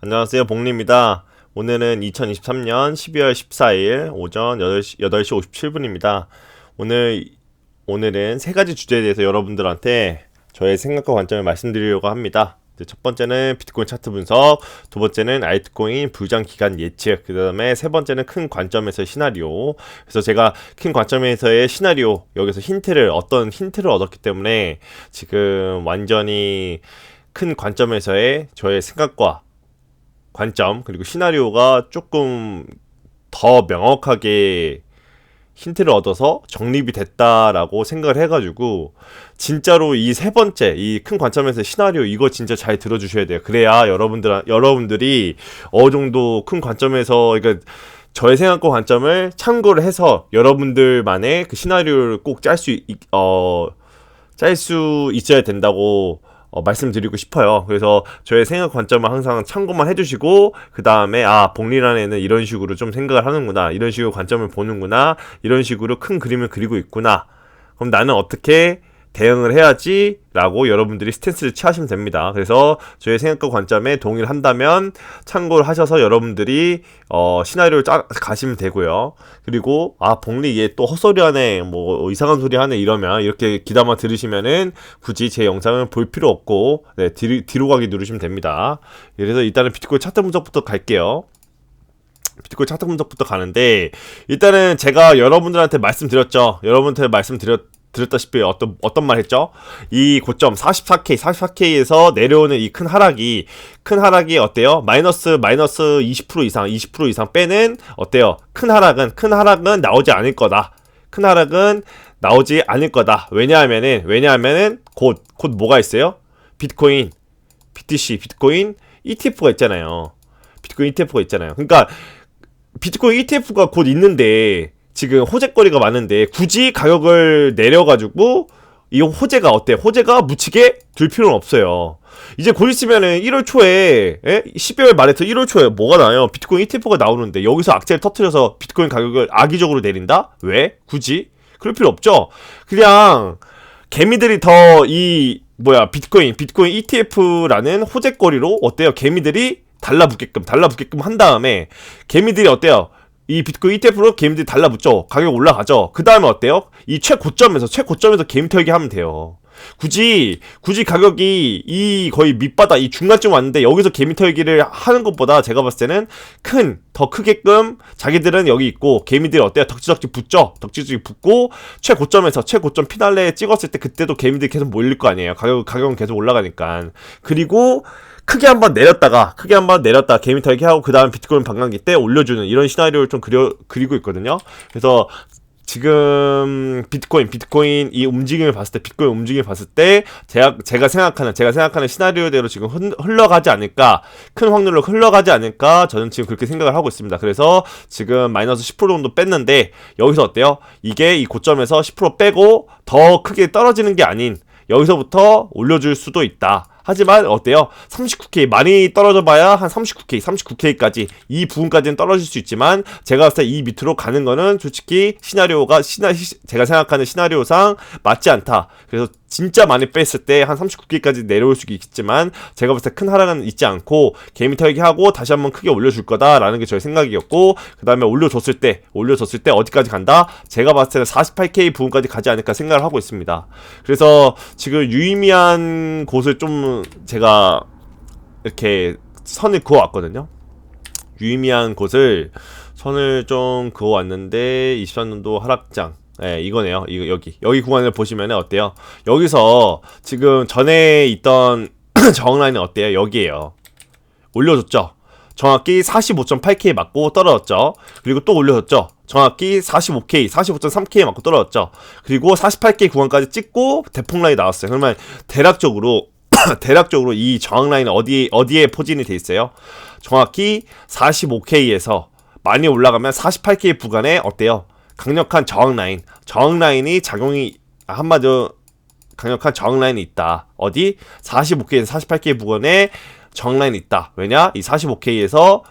안녕하세요. 복리입니다. 오늘은 2023년 12월 14일 오전 8시, 8시 57분입니다. 오늘, 오늘은 세 가지 주제에 대해서 여러분들한테 저의 생각과 관점을 말씀드리려고 합니다. 첫 번째는 비트코인 차트 분석, 두 번째는 알트코인 불장 기간 예측, 그 다음에 세 번째는 큰 관점에서의 시나리오. 그래서 제가 큰 관점에서의 시나리오, 여기서 힌트를, 어떤 힌트를 얻었기 때문에 지금 완전히 큰 관점에서의 저의 생각과 관점 그리고 시나리오가 조금 더 명확하게 힌트를 얻어서 정립이 됐다라고 생각을 해가지고 진짜로 이 세 번째 이 큰 관점에서 시나리오 이거 진짜 잘 들어주셔야 돼요. 그래야 여러분들 여러분들이 어느 정도 큰 관점에서 그러니까 저의 생각과 관점을 참고를 해서 여러분들만의 그 시나리오를 꼭 짤 수 어 짤 수 있어야 된다고 어, 말씀드리고 싶어요. 그래서 저의 생각 관점을 항상 참고만 해주시고 그 다음에 아 복리란 애는 이런 식으로 좀 생각을 하는구나, 이런 식으로 관점을 보는구나, 이런 식으로 큰 그림을 그리고 있구나. 그럼 나는 어떻게 대응을 해야지 라고 여러분들이 스탠스를 취하시면 됩니다. 그래서 저의 생각과 관점에 동의를 한다면 참고를 하셔서 여러분들이 어, 시나리오를 짜 가시면 되고요. 그리고 아 복리 얘 또 헛소리 하네 뭐 이상한 소리 하네 이러면 이렇게 기다만 들으시면은 굳이 제 영상을 볼 필요 없고 네, 뒤로, 뒤로 가기 누르시면 됩니다. 그래서 일단은 비트코인 차트 분석부터 갈게요. 비트코인 차트 분석부터 가는데 일단은 제가 여러분들한테 말씀드렸죠. 여러분한테 말씀드렸 드렸다시피 어떤 어떤 말 했죠? 이 고점 44K, 44K에서 내려오는 이 큰 하락이 큰 하락이 어때요? 마이너스 마이너스 20% 이상, 20% 이상 빼는 어때요? 큰 하락은 큰 하락은 나오지 않을 거다. 큰 하락은 나오지 않을 거다. 왜냐하면은 왜냐하면은 곧곧 뭐가 있어요? 비트코인, BTC, 비트코인 ETF가 있잖아요. 비트코인 ETF가 있잖아요. 그러니까 비트코인 ETF가 곧 있는데 지금 호재거리가 많은데 굳이 가격을 내려가지고 이 호재가 어때? 호재가 묻히게 둘 필요는 없어요. 이제 곧 있으면은 1월 초에 에? 12월 말에서 1월 초에 뭐가 나요? 비트코인 ETF가 나오는데 여기서 악재를 터트려서 비트코인 가격을 악의적으로 내린다? 왜? 굳이? 그럴 필요 없죠. 그냥 개미들이 더 이 뭐야 비트코인 비트코인 ETF라는 호재거리로 어때요? 개미들이 달라붙게끔 달라붙게끔 한 다음에 개미들이 어때요? 이 비트코인 ETF로 게임들이 달라붙죠. 가격 올라가죠. 그 다음에 어때요? 이 최고점에서 최고점에서 게임 털기 하면 돼요. 굳이 굳이 가격이 이 거의 밑바닥 이 중간쯤 왔는데 여기서 개미 털기를 하는 것보다 제가 봤을 때는 큰 더 크게끔 자기들은 여기 있고 개미들이 어때요 덕지덕지 붙죠 덕지덕지 붙고 최고점에서 최고점 피날레 찍었을 때 그때도 개미들이 계속 몰릴 거 아니에요 가격 가격은 계속 올라가니까 그리고 크게 한번 내렸다가 크게 한번 내렸다 개미 털기 하고 그 다음 비트코인 반감기 때 올려주는 이런 시나리오를 좀 그려 그리고 있거든요. 그래서 지금 비트코인 비트코인 이 움직임을 봤을 때 비트코인 움직임을 봤을 때 제가 제가 생각하는 제가 생각하는 시나리오대로 지금 흘러가지 않을까 큰 확률로 흘러가지 않을까 저는 지금 그렇게 생각을 하고 있습니다. 그래서 지금 마이너스 10% 정도 뺐는데 여기서 어때요? 이게 이 고점에서 10% 빼고 더 크게 떨어지는 게 아닌 여기서부터 올려줄 수도 있다. 하지만 어때요? 39K 많이 떨어져 봐야 한 39K, 39K까지 이 부분까지는 떨어질 수 있지만 제가 봤을 때 이 밑으로 가는 거는 솔직히 시나리오가 시나 제가 생각하는 시나리오상 맞지 않다. 그래서 진짜 많이 뺐을 때 한 39개까지 내려올 수 있겠지만 제가 봤을 때 큰 하락은 있지 않고 개미 털기 하고 다시 한번 크게 올려줄 거다라는 게 저의 생각이었고 그 다음에 올려줬을 때 올려줬을 때 어디까지 간다? 제가 봤을 때는 48K 부분까지 가지 않을까 생각을 하고 있습니다. 그래서 지금 유의미한 곳을 좀 제가 이렇게 선을 그어왔거든요. 유의미한 곳을 선을 좀 그어왔는데 23년도 하락장 예, 이거네요. 이거 여기 여기 구간을 보시면 어때요? 여기서 지금 전에 있던 저항 라인은 어때요? 여기에요. 올려줬죠. 정확히 45.8K 맞고 떨어졌죠. 그리고 또 올려줬죠. 정확히 45K, 45.3K 맞고 떨어졌죠. 그리고 48K 구간까지 찍고 대폭 라인이 나왔어요. 그러면 대략적으로 대략적으로 이 저항 라인 어디 어디에 포진이 돼 있어요? 정확히 45K에서 많이 올라가면 48K 구간에 어때요? 강력한 저항 라인, 저항 라인이 작용이 한마디로 강력한 저항 라인이 있다. 어디? 45K에서 48K 부근에 저항 라인이 있다. 왜냐? 이 45K에서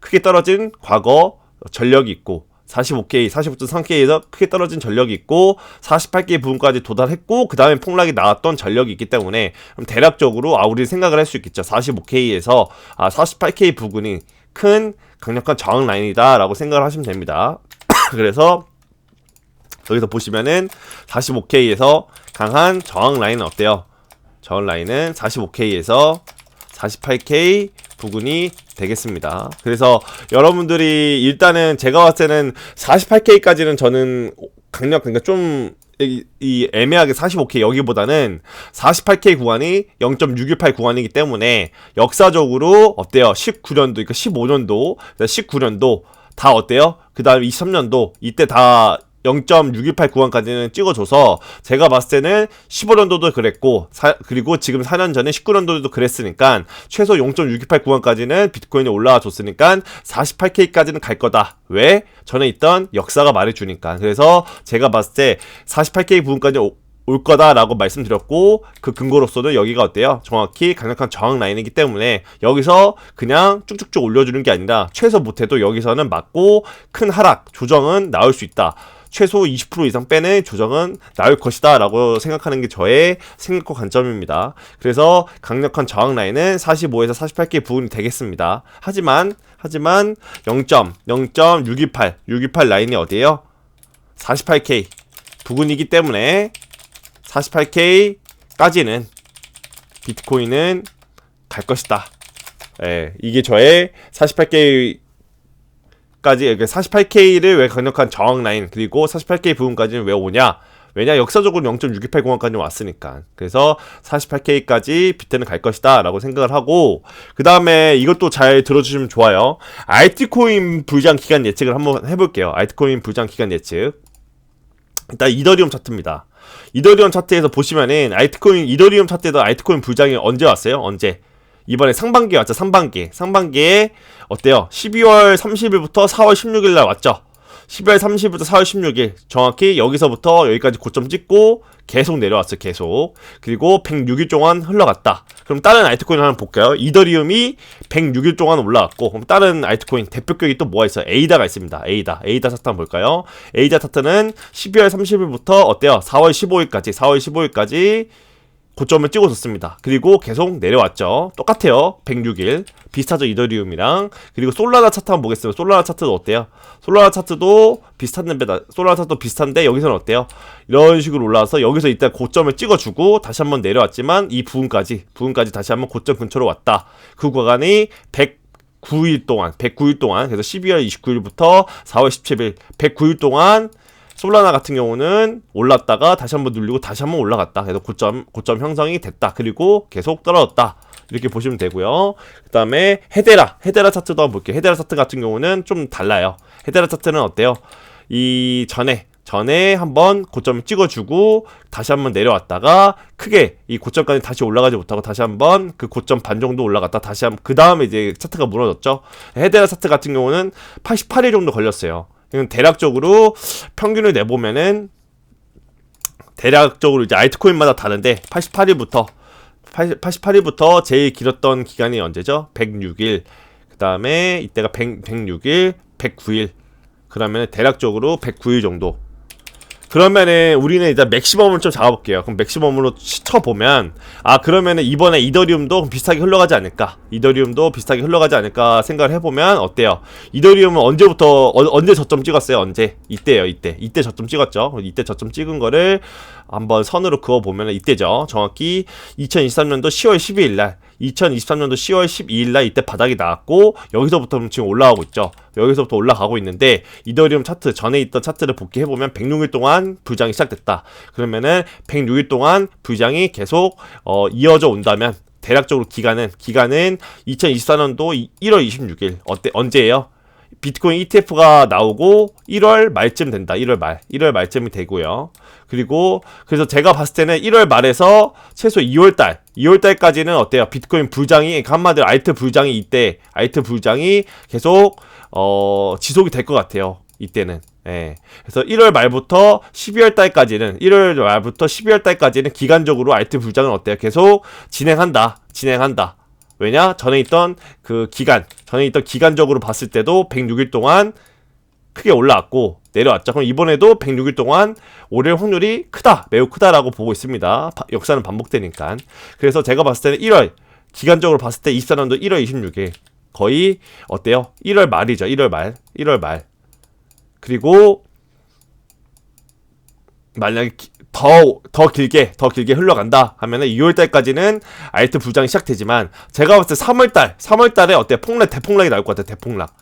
크게 떨어진 과거 전력이 있고 45K, 45.3K에서 크게 떨어진 전력이 있고 48K 부분까지 도달했고 그 다음에 폭락이 나왔던 전력이 있기 때문에 그럼 대략적으로 아 우리 생각을 할 수 있겠죠. 45K에서 아 48K 부근이 큰 강력한 저항 라인이다라고 생각을 하시면 됩니다. 그래서 여기서 보시면은 45K에서 강한 저항 라인은 어때요? 저항 라인은 45K에서 48K 부근이 되겠습니다. 그래서 여러분들이 일단은 제가 봤을 때는 48K까지는 저는 강력 그러니까 좀 이, 이 애매하게 45K 여기보다는 48K 구간이 0.618 구간이기 때문에 역사적으로 어때요? 19년도 그러니까 15년도 19년도 다 어때요? 그 다음에 23년도 이때 다 0.618 구간까지는 찍어줘서 제가 봤을 때는 15년도도 그랬고 사, 그리고 지금 4년 전에 19년도도 그랬으니까 최소 0.618 구간까지는 비트코인이 올라와 줬으니까 48K까지는 갈 거다. 왜? 전에 있던 역사가 말해주니까. 그래서 제가 봤을 때 48K 부분까지 올 거다라고 말씀드렸고 그 근거로서는 여기가 어때요? 정확히 강력한 저항 라인이기 때문에 여기서 그냥 쭉쭉쭉 올려주는 게 아니라 최소 못해도 여기서는 맞고 큰 하락 조정은 나올 수 있다. 최소 20% 이상 빼는 조정은 나올 것이다 라고 생각하는 게 저의 생각과 관점입니다. 그래서 강력한 저항 라인은 45에서 48개 부분이 되겠습니다. 하지만 하지만 0.0.628 628 라인이 어디에요? 48K 부근이기 때문에 48K까지는 비트코인은 갈 것이다. 예, 이게 저의 48K 까지 48K를 왜 강력한 저항 라인 그리고 48K 부분까지는 왜 오냐? 왜냐 역사적으로 0.628 공간까지 왔으니까. 그래서 48K까지 비트는 갈 것이다 라고 생각을 하고 그 다음에 이것도 잘 들어주시면 좋아요. 알트코인 불장 기간 예측을 한번 해볼게요. 알트코인 불장 기간 예측. 일단 이더리움 차트입니다 이더리움 차트에서 보시면은 알트코인 이더리움 차트에서 알트코인 불장이 언제 왔어요 언제 이번에 상반기에 왔죠. 상반기. 상반기에 어때요? 12월 30일부터 4월 16일 날 왔죠. 12월 30일부터 4월 16일 정확히 여기서부터 여기까지 고점 찍고 계속 내려왔어요. 계속. 그리고 106일 동안 흘러갔다. 그럼 다른 알트코인 하나 볼까요? 이더리움이 106일 동안 올라왔고 그럼 다른 알트코인 대표격이 또 뭐가 있어요? 에이다가 있습니다. 에이다. 에이다 한번 볼까요? 에이다 차트는 12월 30일부터 어때요? 4월 15일까지 4월 15일까지 고점을 찍어줬습니다. 그리고 계속 내려왔죠. 똑같아요. 106일. 비슷하죠. 이더리움이랑. 그리고 솔라나 차트 한번 보겠습니다. 솔라나 차트도 어때요? 솔라나 차트도 비슷한데, 솔라나 차트도 비슷한데, 여기서는 어때요? 이런 식으로 올라와서 여기서 일단 고점을 찍어주고 다시 한번 내려왔지만 이 부분까지, 부분까지 다시 한번 고점 근처로 왔다. 그 구간이 100 9일 동안, 109일 동안, 그래서 12월 29일부터 4월 17일, 109일 동안 솔라나 같은 경우는 올랐다가 다시 한번 눌리고 다시 한번 올라갔다. 그래서 고점 고점 형성이 됐다. 그리고 계속 떨어졌다. 이렇게 보시면 되고요. 그 다음에 헤데라, 헤데라 차트도 한번 볼게요. 헤데라 차트 같은 경우는 좀 달라요. 헤데라 차트는 어때요? 이 전에 전에 한번 고점을 찍어주고 다시 한번 내려왔다가 크게 이 고점까지 다시 올라가지 못하고 다시 한번 그 고점 반 정도 올라갔다 다시 한번 그 다음에 이제 차트가 무너졌죠. 헤데라 차트 같은 경우는 88일 정도 걸렸어요. 대략적으로 평균을 내보면은 대략적으로 이제 알트코인마다 다른데 88일부터 88일부터 제일 길었던 기간이 언제죠? 106일. 그 다음에 이때가 100, 106일, 109일. 그러면 대략적으로 109일 정도 그러면은 우리는 일단 맥시멈을 좀 잡아볼게요. 그럼 맥시멈으로 쳐보면 아 그러면은 이번에 이더리움도 비슷하게 흘러가지 않을까? 이더리움도 비슷하게 흘러가지 않을까 생각을 해보면 어때요? 이더리움은 언제부터 어, 언제 저점 찍었어요? 언제? 이때요, 이때. 이때 저점 찍었죠. 이때 저점 찍은 거를 한번 선으로 그어 보면 이때죠. 정확히 2023년도 10월 12일 날 2023년도 10월 12일 날 이때 바닥이 나왔고 여기서부터 지금 올라가고 있죠. 여기서부터 올라가고 있는데 이더리움 차트 전에 있던 차트를 복귀해 보면 106일 동안 불장이 시작됐다. 그러면은 106일 동안 불장이 계속 어, 이어져 온다면 대략적으로 기간은 기간은 2024년도 1월 26일 어때 언제예요? 비트코인 ETF가 나오고 1월 말쯤 된다. 1월 말. 1월 말쯤이 되고요. 그리고 그래서 제가 봤을 때는 1월 말에서 최소 2월 달, 2월 달까지는 어때요? 비트코인 불장이 한마디로 알트 불장이 이때 알트 불장이 계속 어 지속이 될 것 같아요. 이때는. 예. 그래서 1월 말부터 12월 달까지는 1월 말부터 12월 달까지는 기간적으로 알트 불장은 어때요? 계속 진행한다. 진행한다. 왜냐? 전에 있던 그 기간, 전에 있던 기간적으로 봤을 때도 106일 동안 크게 올라왔고 내려왔죠. 그럼 이번에도 106일 동안 오를 확률이 크다, 매우 크다라고 보고 있습니다. 바- 역사는 반복되니까. 그래서 제가 봤을 때는 1월 기간적으로 봤을 때 24년도 1월 26일 거의 어때요? 1월 말이죠. 1월 말, 1월 말. 그리고 만약에 기- 더, 더 길게, 더 길게 흘러간다 하면은 2월달까지는 알트 부장이 시작되지만, 제가 봤을 때 3월달, 3월달에 어때? 폭락, 대폭락이 나올 것 같아, 대폭락.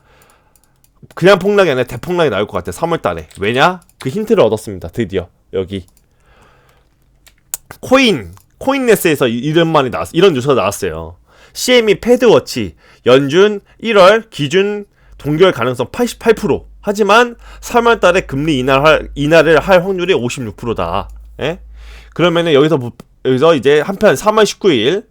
그냥 폭락이 아니라 대폭락이 나올 것 같아, 3월달에. 왜냐? 그 힌트를 얻었습니다, 드디어. 여기. 코인, 코인네스에서 이- 이런 말이 나왔, 이런 뉴스가 나왔어요. CME 패드워치, 연준 1월 기준 동결 가능성 88%. 하지만 3월 달에 금리 인하할, 인하를 할 확률이 56%다. 예? 그러면은 여기서, 부- 여기서 이제 한편 3월 19일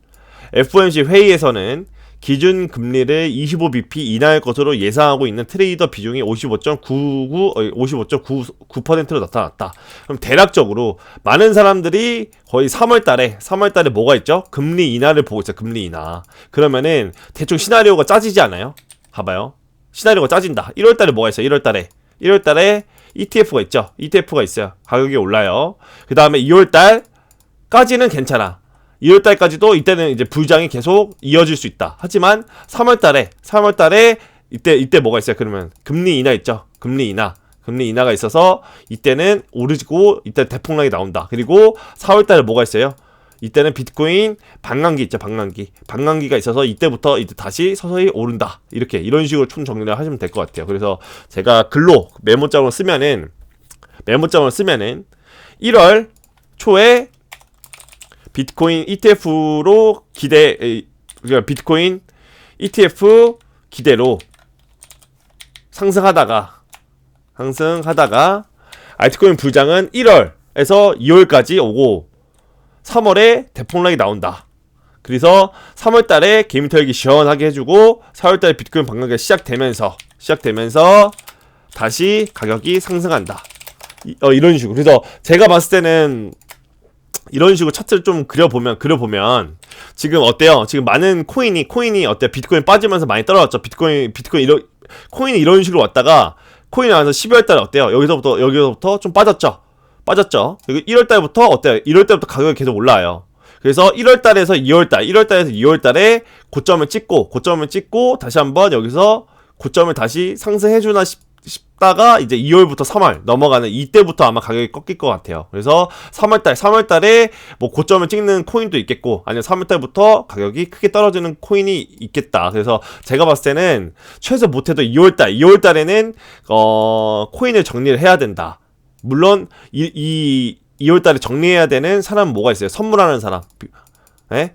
FOMC 회의에서는 기준 금리를 25bp 인하할 것으로 예상하고 있는 트레이더 비중이 55.99, 55.99%로 나타났다. 그럼 대략적으로 많은 사람들이 거의 3월 달에, 3월 달에 뭐가 있죠? 금리 인하를 보고 있어요. 금리 인하. 그러면은 대충 시나리오가 짜지지 않아요? 봐봐요. 시나리오가 짜진다. 1월 달에 뭐가 있어요? 1월 달에. 1월 달에 ETF가 있죠. ETF가 있어요. 가격이 올라요. 그 다음에 2월 달까지는 괜찮아. 2월 달까지도 이때는 이제 불장이 계속 이어질 수 있다. 하지만 3월 달에 3월 달에 이때 이때 뭐가 있어요? 그러면 금리 인하 있죠. 금리 인하. 금리 인하가 있어서 이때는 오르고 이때 대폭락이 나온다. 그리고 4월 달에 뭐가 있어요? 이때는 비트코인 반감기 있죠. 반감기. 반감기가 있어서 이때부터 이제 다시 서서히 오른다. 이렇게 이런 식으로 총 정리를 하시면 될 것 같아요. 그래서 제가 글로 메모장으로 쓰면은 메모장으로 쓰면은 1월 초에 비트코인 ETF로 기대 에, 그러니까 비트코인 ETF 기대로 상승하다가 상승하다가 알트코인 불장은 1월에서 2월까지 오고 3월에 대폭락이 나온다. 그래서 3월 달에 개미 털기 시원하게 해주고 4월 달에 비트코인 반감기가 시작되면서 시작되면서 다시 가격이 상승한다. 이, 어, 이런 식으로. 그래서 제가 봤을 때는 이런 식으로 차트를 좀 그려보면 그려보면 지금 어때요? 지금 많은 코인이 코인이 어때요? 비트코인 빠지면서 많이 떨어졌죠. 비트코인 비트코인 이런 코인이 이런 식으로 왔다가 코인이 나와서 12월 달에 어때요? 여기서부터 여기서부터 좀 빠졌죠. 빠졌죠. 그리고 1월 달부터 어때요? 1월 달부터 가격이 계속 올라와요. 그래서 1월 달에서 2월 달, 1월 달에서 2월 달에 고점을 찍고 고점을 찍고 다시 한번 여기서 고점을 다시 상승해 주나 싶싶 다가 이제 2월부터 3월 넘어가는 이때부터 아마 가격이 꺾일 것 같아요. 그래서 3월달, 3월달에 뭐 고점을 찍는 코인도 있겠고 아니면 3월달부터 가격이 크게 떨어지는 코인이 있겠다. 그래서 제가 봤을 때는 최소 못해도 2월달, 2월달에는 어 코인을 정리를 해야 된다. 물론 이, 이 2월달에 정리해야 되는 사람 뭐가 있어요? 선물하는 사람. 예?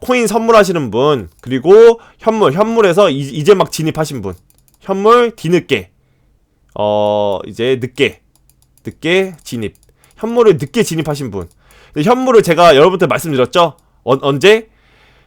코인 선물하시는 분 그리고 현물 현물에서 이- 이제 막 진입하신 분 현물 뒤늦게 어 이제 늦게 늦게 진입. 현물을 늦게 진입하신 분. 현물을 제가 여러분들 말씀드렸죠? 어, 언제?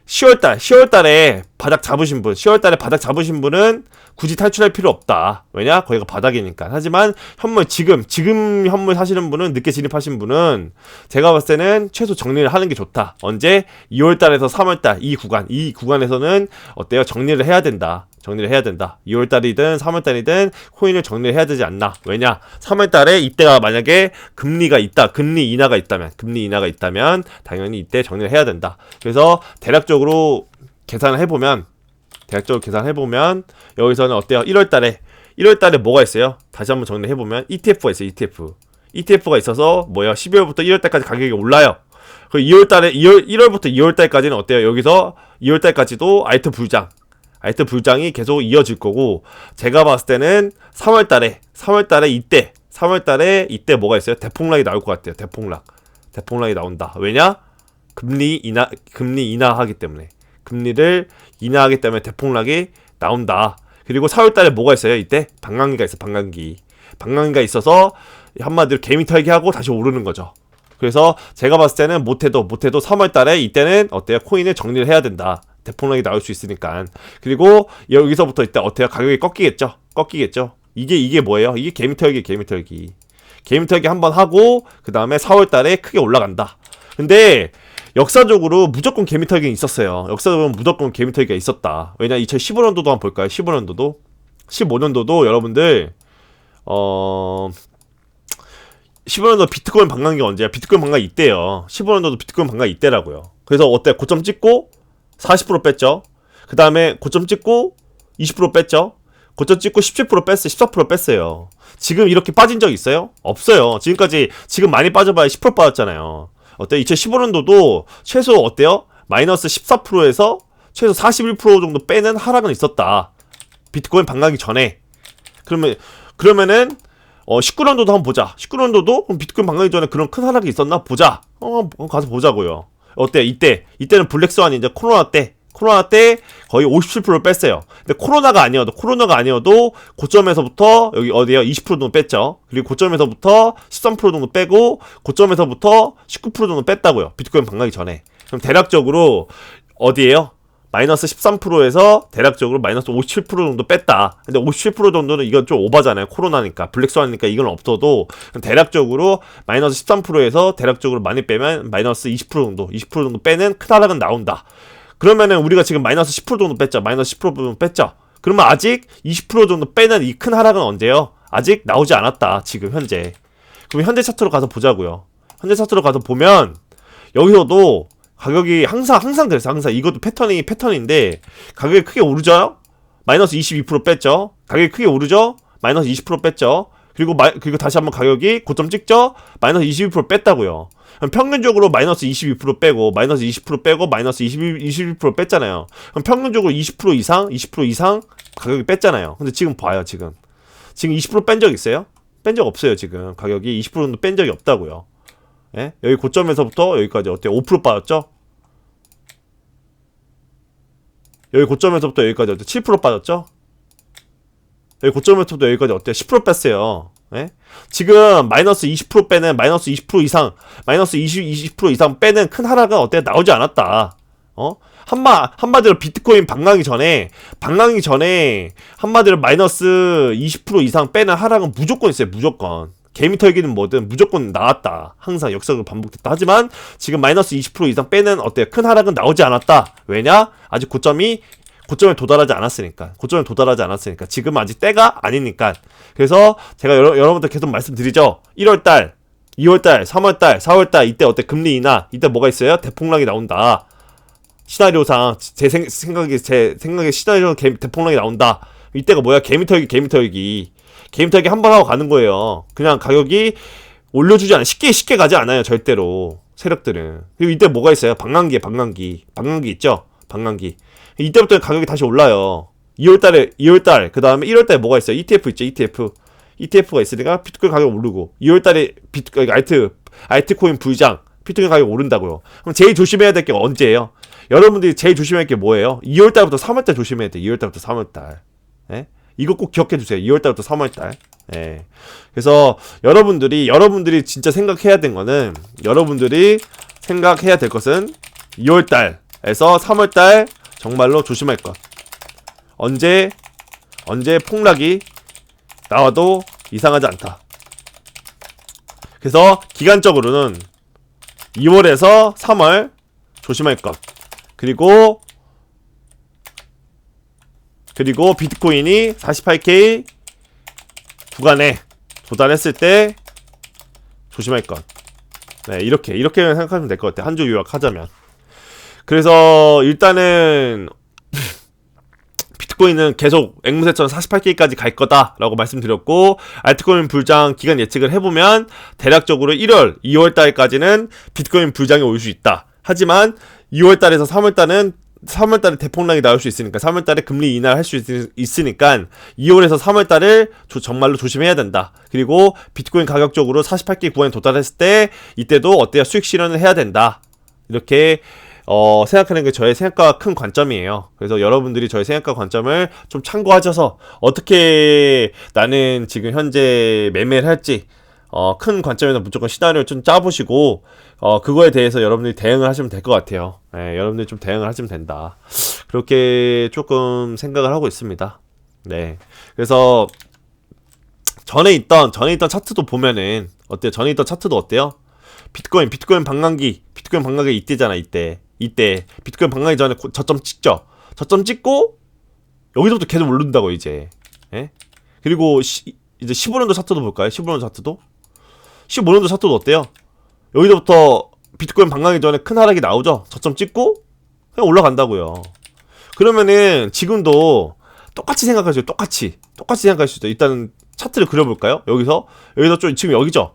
10월달 10월달에 바닥 잡으신 분. 10월달에 바닥 잡으신 분은 굳이 탈출할 필요 없다. 왜냐? 거기가 바닥이니까. 하지만 현물 지금 지금 현물 사시는 분은 늦게 진입하신 분은 제가 봤을 때는 최소 정리를 하는 게 좋다. 언제? 2월달에서 3월달 이 구간 이 구간에서는 어때요? 정리를 해야 된다 정리를 해야 된다. 2월달이든 3월달이든 코인을 정리를 해야 되지 않나. 왜냐? 3월달에 이때가 만약에 금리가 있다. 금리 인하가 있다면, 금리 인하가 있다면 당연히 이때 정리를 해야 된다. 그래서 대략적으로 계산을 해보면, 대략적으로 계산해 보면 여기서는 어때요? 1월달에 1월달에 뭐가 있어요? 다시 한번 정리해 보면 ETF가 있어요. ETF. ETF가 있어서 뭐야? 12월부터 1월달까지 가격이 올라요. 그 2월달에 2월 1월부터 2월달까지는 어때요? 여기서 2월달까지도 알트 불장 알트 불장이 계속 이어질 거고 제가 봤을 때는 3월 달에 3월 달에 이때 3월 달에 이때 뭐가 있어요? 대폭락이 나올 것 같아요. 대폭락. 대폭락이 나온다. 왜냐? 금리 인하 금리 인하하기 때문에 금리를 인하하기 때문에 대폭락이 나온다. 그리고 4월 달에 뭐가 있어요? 이때 방광기가 있어. 방광기. 방광기가 있어서 한마디로 개미 털기 하고 다시 오르는 거죠. 그래서 제가 봤을 때는 못해도 못해도 3월 달에 이때는 어때요? 코인을 정리를 해야 된다. 대폭락이 나올 수 있으니까. 그리고 여기서부터 이때 어때요? 가격이 꺾이겠죠? 꺾이겠죠? 이게 이게 뭐예요? 이게 개미 털기, 개미 털기. 개미 털기 한번 하고 그 다음에 4월 달에 크게 올라간다. 근데 역사적으로 무조건 개미 털기는 있었어요. 역사적으로 무조건 개미 털기가 있었다. 왜냐 2015년도도 한번 볼까요? 15년도도 15년도도 여러분들 어 15년도 비트코인 반감기 언제야? 비트코인 반감기 이때요. 15년도도 비트코인 반감기 이때라고요. 그래서 어때? 고점 찍고 40% 뺐죠. 그 다음에 고점 찍고 20% 뺐죠. 고점 찍고 17% 뺐어요. 14% 뺐어요. 지금 이렇게 빠진 적 있어요? 없어요. 지금까지 지금 많이 빠져봐야 10% 빠졌잖아요. 어때? 2015년도도 최소 어때요? 마이너스 14%에서 최소 41% 정도 빼는 하락은 있었다. 비트코인 반감기 전에. 그러면 그러면은 어 19년도도 한번 보자. 19년도도 그럼 비트코인 반감기 전에 그런 큰 하락이 있었나 보자. 어 가서 보자고요. 어때? 이때 이때는 블랙스완이 이제 코로나 때 코로나 때 거의 57%를 뺐어요. 근데 코로나가 아니어도 코로나가 아니어도 고점에서부터 여기 어디요? 20% 정도 뺐죠. 그리고 고점에서부터 13% 정도 빼고 고점에서부터 19% 정도 뺐다고요. 비트코인 반감기 전에. 그럼 대략적으로 어디에요? 마이너스 13%에서 대략적으로 마이너스 57% 정도 뺐다. 근데 57% 정도는 이건 좀 오바잖아요. 코로나니까. 블랙스완이니까 이건 없어도 대략적으로 마이너스 13%에서 대략적으로 많이 빼면 마이너스 20% 정도, 20% 정도 빼는 큰 하락은 나온다. 그러면은 우리가 지금 마이너스 10% 정도 뺐죠. 마이너스 10% 정도 뺐죠. 그러면 아직 20% 정도 빼는 이 큰 하락은 언제요? 아직 나오지 않았다. 지금 현재. 그럼 현재 차트로 가서 보자고요. 현재 차트로 가서 보면 여기서도 가격이 항상 항상 그랬어. 항상 이것도 패턴이 패턴인데 가격이 크게 오르죠? 마이너스 22% 뺐죠? 가격이 크게 오르죠? 마이너스 20% 뺐죠? 그리고 마, 그리고 다시 한번 가격이 고점 찍죠? 마이너스 22% 뺐다고요. 그럼 평균적으로 마이너스 22% 빼고 마이너스 20% 빼고 마이너스 22, 22% 뺐잖아요. 그럼 평균적으로 20% 이상 20% 이상 가격이 뺐잖아요. 근데 지금 봐요 지금. 지금 20%뺀 적 있어요? 뺀 적 없어요 지금. 가격이 20% 정도 뺀 적이 없다고요 예? 여기 고점에서부터 여기까지 어때요? 5% 빠졌죠? 여기 고점에서부터 여기까지 어때요? 7% 빠졌죠? 여기 고점에서부터 여기까지 어때요? 10% 뺐어요. 예? 지금 마이너스 20% 빼는 마이너스 20% 이상, 마이너스 20, 20% 이상 빼는 큰 하락은 어때? 나오지 않았다. 어? 한마, 한마디로 비트코인 반강기 전에, 반강기 전에, 한마디로 마이너스 20% 이상 빼는 하락은 무조건 있어요, 무조건. 개미털기는 뭐든 무조건 나왔다. 항상 역사가 반복됐다. 하지만 지금 마이너스 20% 이상 빼는 어때요? 큰 하락은 나오지 않았다. 왜냐? 아직 고점이 고점에 도달하지 않았으니까. 고점에 도달하지 않았으니까. 지금 아직 때가 아니니까. 그래서 제가 여러, 여러분들 계속 말씀드리죠. 1월달, 2월달, 3월달, 4월달 이때 어때 금리 인하 이때 뭐가 있어요? 대폭락이 나온다. 시나리오상 제 생, 생각에 제 생각에 시나리오 개, 대폭락이 나온다. 이때가 뭐야? 개미털기 개미털기. 개미털기 한번 하고 가는 거예요. 그냥 가격이 올려주지 않아. 쉽게 쉽게 가지 않아요. 절대로 세력들은. 그리고 이때 뭐가 있어요? 방광기 방광기 방광기 있죠? 방광기. 이때부터 가격이 다시 올라요. 2월달에 2월달 그 다음에 1월달에 뭐가 있어요? ETF 있죠? ETF. ETF가 있으니까 비트코인 가격 오르고 2월달에 비트 알트 알트코인 부장 비트코인 가격 오른다고요. 그럼 제일 조심해야 될 게 언제예요? 여러분들이 제일 조심해야 할게 뭐예요? 2월달부터 3월달 조심해야 돼. 2월달부터 3월달. 예? 이거 꼭 기억해 주세요. 2월달부터 3월달. 예. 그래서 여러분들이 여러분들이 진짜 생각해야 된 거는 여러분들이 생각해야 될 것은 2월달에서 3월달 정말로 조심할 것. 언제 언제 폭락이 나와도 이상하지 않다. 그래서 기간적으로는 2월에서 3월 조심할 것. 그리고 그리고 비트코인이 48K 구간에 도달했을 때 조심할 것. 네, 이렇게 이렇게 생각하면 될 것 같아요. 한 줄 요약하자면. 그래서 일단은 비트코인은 계속 앵무새처럼 48K까지 갈 거다라고 말씀드렸고 알트코인 불장 기간 예측을 해보면 대략적으로 1월, 2월 달까지는 비트코인 불장이 올 수 있다. 하지만 2월 달에서 3월 달은 3월 달에 대폭락이 나올 수 있으니까 3월 달에 금리 인하를 할 수 있으니까 2월에서 3월 달을 조, 정말로 조심해야 된다. 그리고 비트코인 가격적으로 48개 구간에 도달했을 때 이때도 어때요? 수익 실현을 해야 된다. 이렇게 어, 생각하는 게 저의 생각과 큰 관점이에요. 그래서 여러분들이 저의 생각과 관점을 좀 참고하셔서 어떻게 나는 지금 현재 매매를 할지 어, 큰 관점에서 무조건 시나리오를 좀 짜보시고, 어, 그거에 대해서 여러분들이 대응을 하시면 될 것 같아요. 예, 여러분들이 좀 대응을 하시면 된다. 그렇게 조금 생각을 하고 있습니다. 네. 그래서, 전에 있던, 전에 있던 차트도 보면은, 어때요? 전에 있던 차트도 어때요? 비트코인, 비트코인 방광기, 비트코인 방광기 이때잖아, 이때. 이때. 비트코인 방광기 전에 고, 저점 찍죠? 저점 찍고, 여기서부터 계속 오른다고, 이제. 예? 그리고, 시, 이제 15년도 차트도 볼까요? 15년도 차트도 15년도 차트도 어때요? 여기서부터 비트코인 반강기 전에 큰 하락이 나오죠. 저점 찍고 그냥 올라간다고요. 그러면은 지금도 똑같이 생각하시죠. 똑같이 똑같이 생각하시죠. 일단 차트를 그려볼까요? 여기서 여기서 좀 지금 여기죠.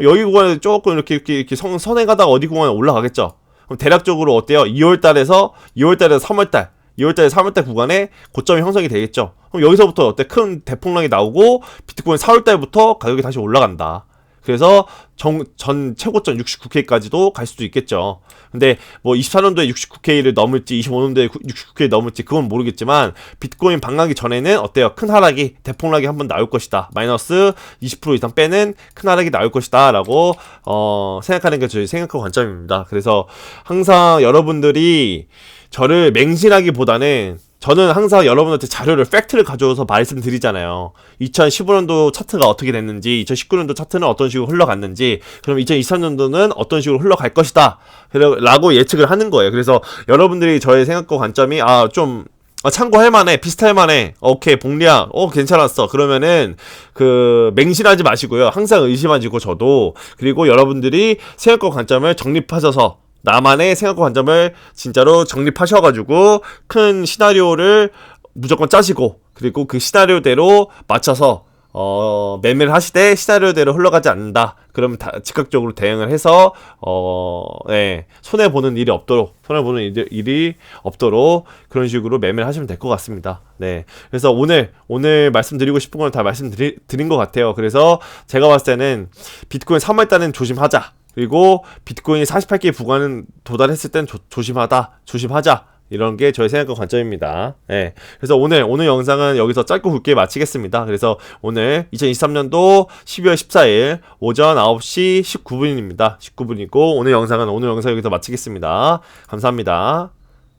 여기 구간에 조금 이렇게 이렇게, 이렇게 선, 선에 가다가 어디 구간에 올라가겠죠. 그럼 대략적으로 어때요? 2월달에서 2월달에서 3월달 2월달에 3월달 구간에 고점이 형성이 되겠죠. 그럼 여기서부터 어때 큰 대폭락이 나오고 비트코인 4월달부터 가격이 다시 올라간다. 그래서 정, 전 최고점 69K까지도 갈 수도 있겠죠. 근데 뭐 24년도에 69K를 넘을지 25년도에 69K 넘을지 그건 모르겠지만 비트코인 반가기 전에는 어때요? 큰 하락이 대폭락이 한번 나올 것이다. 마이너스 20% 이상 빼는 큰 하락이 나올 것이다라고 어, 생각하는 게 저희 생각과 관점입니다. 그래서 항상 여러분들이 저를 맹신하기보다는 저는 항상 여러분한테 자료를 팩트를 가져와서 말씀드리잖아요. 2015년도 차트가 어떻게 됐는지, 2019년도 차트는 어떤 식으로 흘러갔는지, 그럼 2023년도는 어떤 식으로 흘러갈 것이다. 라고 예측을 하는 거예요. 그래서 여러분들이 저의 생각과 관점이 아좀 참고할 만해 비슷할 만해 오케이 복리야 어 괜찮았어 그러면은 그 맹신하지 마시고요 항상 의심하시고 저도 그리고 여러분들이 생각과 관점을 정립하셔서 나만의 생각과 관점을 진짜로 정립하셔가지고 큰 시나리오를 무조건 짜시고 그리고 그 시나리오대로 맞춰서 어, 매매를 하시되 시나리오대로 흘러가지 않는다. 그러면 다 즉각적으로 대응을 해서 어, 네, 손해 보는 일이 없도록 손해 보는 일이, 없도록 그런 식으로 매매를 하시면 될 것 같습니다. 네, 그래서 오늘 오늘 말씀드리고 싶은 건 다 말씀드린 것 같아요. 그래서 제가 봤을 때는 비트코인 3월 달은 조심하자. 그리고 비트코인이 48개 부과는 도달했을 땐 조, 조심하다, 조심하자. 이런 게 저의 생각과 관점입니다. 예. 그래서 오늘, 오늘 영상은 여기서 짧고 굵게 마치겠습니다. 그래서 오늘 2023년도 12월 14일 오전 9시 19분입니다. 19분이고, 오늘 영상은 오늘 영상 여기서 마치겠습니다. 감사합니다.